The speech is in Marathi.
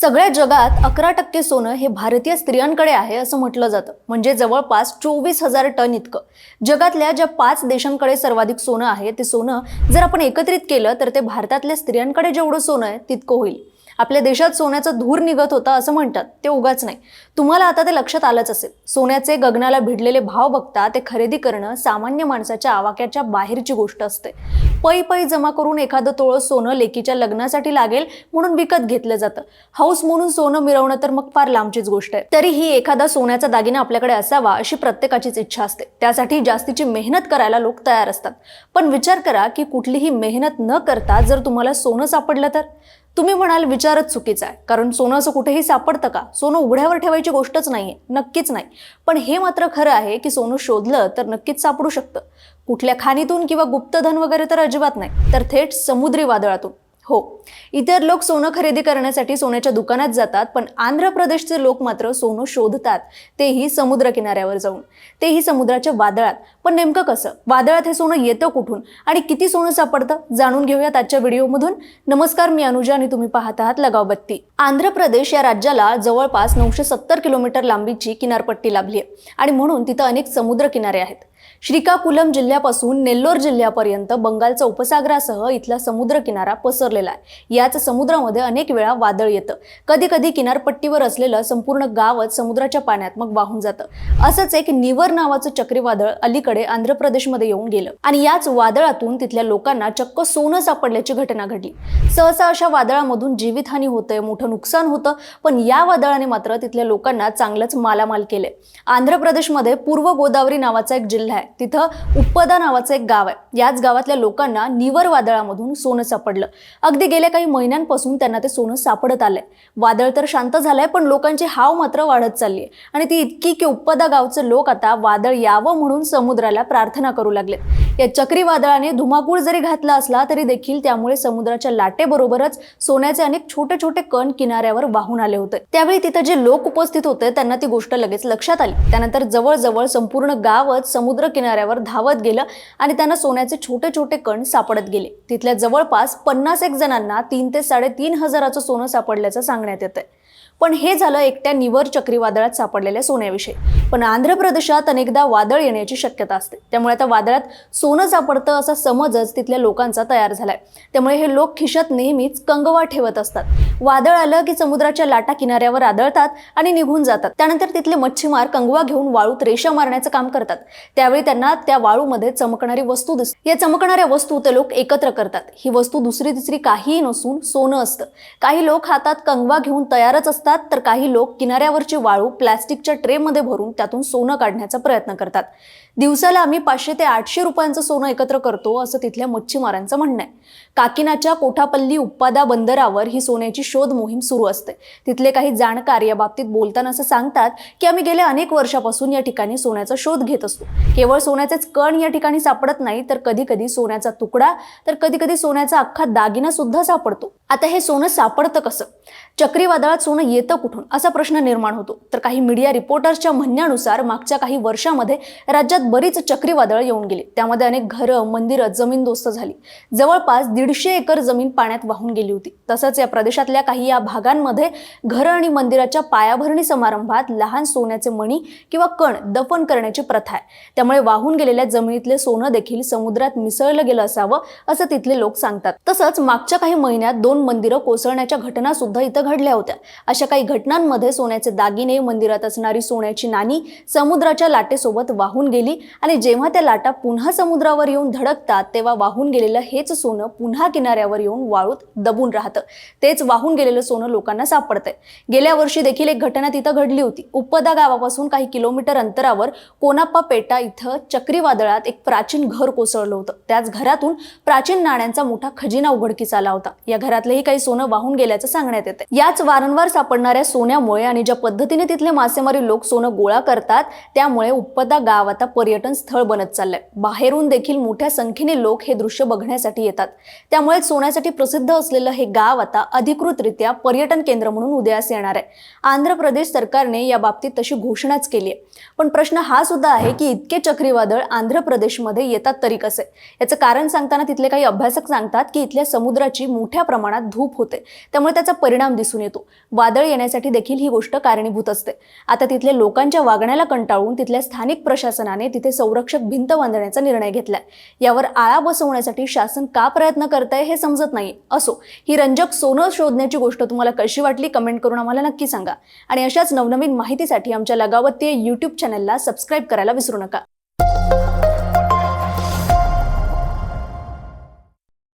सगळ्या जगात अकरा टक्के सोनं हे भारतीय स्त्रियांकडे आहे असं म्हटलं जातं. म्हणजे जवळपास चोवीस हजार टन इतकं. जगातल्या ज्या पाच देशांकडे सर्वाधिक सोनं आहे ते सोनं जर आपण एकत्रित केलं तर ते भारतातल्या स्त्रियांकडे जेवढं सोनं आहे तितकं होईल. आपल्या देशात सोन्याचा धूर निघत होता असं म्हणतात ते उगाच नाही. तुम्हाला आता ते लक्षात आलंच असेल. सोन्याचे गगनाला भिडलेले भाव बघता ते खरेदी करणं सामान्य माणसाच्या आवाक्याच्या बाहेरची गोष्ट असते. पै पै जमा करून एखादं तोळं सोनं लेकीच्या लग्नासाठी लागेल म्हणून विकत घेतलं जातं. हाऊस म्हणून सोनं मिरवणं तर मग फार लांबचीच गोष्ट आहे. तरीही एखादा सोन्याचा दागिना आपल्याकडे असावा अशी प्रत्येकाचीच इच्छा असते. त्यासाठी जास्तीची मेहनत करायला लोक तयार असतात. पण विचार करा की कुठलीही मेहनत न करता जर तुम्हाला सोनं सापडलं तर? तुम्ही म्हणाल विचारच चुकीचा आहे. कारण सोनं असं कुठेही सापडतं का? सोनं उघड्यावर ठेवायची गोष्टच नाहीये. नक्कीच नाही. पण हे मात्र खरं आहे की सोनं शोधलं तर नक्कीच सापडू शकतं. कुठल्या खाणीतून किंवा गुप्तधन वगैरे तर अजिबात नाही तर थेट समुद्री वादळातून. हो इतर लोक सोनं खरेदी करण्यासाठी सोन्याच्या दुकानात जातात पण आंध्र प्रदेशचे लोक मात्र सोनं शोधतात तेही समुद्र किनाऱ्यावर जाऊन. तेही समुद्राच्या वादळात. पण नेमकं कसं? वादळात हे सोनं येतं कुठून? आणि किती सोनं सापडतं? जाणून घेऊयात आजच्या व्हिडिओमधून. नमस्कार मी अनुजा आणि तुम्ही पाहत आहात लगाव बत्ती. आंध्र प्रदेश या राज्याला जवळपास नऊशे सत्तर किलोमीटर लांबीची किनारपट्टी लाभली आहे. आणि म्हणून तिथं अनेक समुद्र किनारे आहेत. श्रीकाकुलम जिल्ह्यापासून नेल्लोर जिल्ह्यापर्यंत बंगालचा उपसागरासह इथला समुद्र किनारा पसरलेला आहे. याच समुद्रामध्ये अनेक वेळा वादळ येतं. कधी कधी किनारपट्टीवर असलेलं संपूर्ण गावच समुद्राच्या पाण्यात मग वाहून जातं. असंच एक निवर नावाचं चक्रीवादळ अलीकडे आंध्र प्रदेशमध्ये येऊन गेलं. आणि याच वादळातून तिथल्या लोकांना चक्क सोनं सापडल्याची घटना घडली. सहसा अशा वादळामधून जीवितहानी होते मोठं नुकसान होतं. पण या वादळाने मात्र तिथल्या लोकांना चांगलंच मालामाल केलंय. आंध्र प्रदेशमध्ये पूर्व गोदावरी नावाचा एक जिल्हा आहे. तिथं उपदा नावाचं एक गाव आहे. याच गावातल्या लोकांना निवर वादळामधून सोनं सापडलं. अगदी गेल्या काही महिन्यांपासून त्यांना ते सोनं सापडत आलंय. वादळ तर शांत झालंय पण लोकांची हाव मात्र वाढत चालली आहे आणि ती इतकी की उपदा गावचे लोक आता वादळ यावं म्हणून समुद्राला प्रार्थना करू लागले या चक्रीवादळाने धुमाकूळ जरी घातला असला तरी देखील त्यामुळे समुद्राच्या लाटेबरोबरच सोन्याचे अनेक छोटे छोटे कण किनाऱ्यावर वाहून आले होते. त्यावेळी तिथं जे लोक उपस्थित होते त्यांना ती गोष्ट लगेच लक्षात आली. त्यानंतर जवळजवळ संपूर्ण गावच समुद्र किनाऱ्यावर धावत गेलं आणि त्यांना सोन्याचे छोटे छोटे कण सापडत गेले. तिथल्या जवळपास पन्नास एक जणांना तीन ते साडेतीन हजाराचं सोनं सापडल्याचं सांगण्यात येतं पण हे झालं एकट्या निवर चक्रीवादळात सापडलेल्या सोन्याविषयी. पण आंध्र प्रदेशात अनेकदा वादळ येण्याची शक्यता असते. त्यामुळे आता वादळात सोनं सापडतं असा समजच तिथल्या लोकांचा तयार झालाय. त्यामुळे हे लोक खिशात नेहमीच कंगवा ठेवत असतात. वादळ आलं की समुद्राच्या लाटा किनाऱ्यावर आदळतात आणि निघून जातात. त्यानंतर तिथले मच्छीमार कंगवा घेऊन वाळूत रेषा मारण्याचं काम करतात. त्यावेळी त्यांना त्या वाळूमध्ये चमकणारी वस्तू दिसते या चमकणाऱ्या वस्तू ते लोक एकत्र करतात. ही वस्तू दुसरी तिसरी काहीही नसून सोनं असतं. काही लोक हातात कंगवा घेऊन तयारच असतात तर काही लोक किनाऱ्यावरची वाळू प्लॅस्टिकच्या ट्रेमध्ये भरून त्यातून सोनं काढण्याचा प्रयत्न करतात. दिवसाला आम्ही पाचशे ते आठशे रुपयांचं सोनं एकत्र करतो असं तिथल्या मच्छीमारांचं म्हणणं आहे. काकीनाच्या कोठापल्ली उत्पादा बंदरावर ही सोन्याची शोध मोहीम सुरू असते. तिथले काही जाणकार या बाबतीत बोलताना असं सांगतात की आम्ही गेल्या अनेक वर्षापासून या ठिकाणी सोन्याचा शोध घेत असतो. केवळ सोन्याचेच कण या ठिकाणी सापडत नाही तर कधी कधी सोन्याचा तुकडा तर कधी कधी सोन्याचा अख्खा दागिना सुद्धा सापडतो. आता हे सोनं सापडतं कसं? चक्रीवादळात सोनं येतं कुठून? असा प्रश्न निर्माण होतो. तर काही मीडिया रिपोर्टर्सच्या म्हणण्यानुसार मागच्या काही वर्षामध्ये राज्यात बरीच चक्रीवादळ येऊन गेली. त्यामध्ये अनेक घरं मंदिरं जमीनदोस्त झाली. जवळपास दीडशे एकर जमीन पाण्यात वाहून गेली होती. तसंच या प्रदेशातल्या काही या भागांमध्ये घरं आणि मंदिराच्या पायाभरणी समारंभात लहान सोन्याचे मणी किंवा कण दफन करण्याची प्रथा आहे. त्यामुळे वाहून गेलेल्या जमिनीतले सोनं देखील समुद्रात मिसळलं गेलं असावं असं तिथले लोक सांगतात. तसंच मागच्या काही महिन्यात दोन मंदिरं कोसळण्याच्या घटना सुद्धा इथं घडल्या होत्या. अशा काही घटनांमध्ये सोन्याचे दागिने मंदिरात असणारी सोन्याची नाणी समुद्राच्या लाटेसोबत वाहून गेली आणि जेव्हा त्या लाटा पुन्हा समुद्रावर येऊन धडकतात तेव्हा वाहून गेलेलं हेच सोनं पुन्हा किनाऱ्यावर येऊन वाळूत दबून राहतं. तेच वाहून गेलेलं सोनं लोकांना सापडतंय. गेल्या वर्षी देखील एक घटना तिथं घडली होती. उपदा गावापासून काही किलोमीटर अंतरावर कोनाप्पा पेटा इथं चक्रीवादळात एक प्राचीन घर कोसळलं होतं. त्याच घरातून प्राचीन नाण्यांचा मोठा खजिना उघडकीस आला होता. या घरातलेही काही सोनं वाहून गेल्याचं सांगण्यात येते याच वारंवार सापडणाऱ्या सोन्यामुळे आणि ज्या पद्धतीने तिथले मासेमारी लोक सोनं गोळा करतात त्यामुळे उपदा गाव आता पर्यटन स्थळ बनत चाललंय. बाहेरून देखील मोठ्या संख्येने लोक हे दृश्य बघण्यासाठी येतात. त्यामुळे सोन्यासाठी प्रसिद्ध असलेलं हे गाव आता अधिकृतरित्या पर्यटन केंद्र म्हणून उदयास येणार आहे. आंध्र प्रदेश सरकारने या बाबतीत तशी घोषणाच केली आहे. पण प्रश्न हा सुद्धा आहे की इतके चक्रीवादळ आंध्र प्रदेशमध्ये येतात तरी कसे? याचं कारण सांगताना तिथले काही अभ्यासक सांगतात की इथल्या समुद्राची मोठ्या प्रमाणात धूप होते. त्यामुळे त्याचा परिणाम दिसून येतो. वादळ येण्यासाठी देखील ही गोष्ट कारणीभूत असते. आता तिथल्या लोकांच्या वागण्याला कंटाळून तिथल्या स्थानिक प्रशासनाने तिथे संरक्षक भिंत बांधण्याचा निर्णय घेतलाय. यावर आळा बसवण्यासाठी शासन का प्रयत्न करताय हे समजत नाही. असो ही रंजक सोनं शोधण्याची गोष्ट तुम्हाला कशी वाटली कमेंट करून आम्हाला नक्की सांगा. आणि अशाच नवनवीन माहितीसाठी आमच्या लगावती यूट्यूब चॅनलला सबस्क्राईब करायला विसरू नका.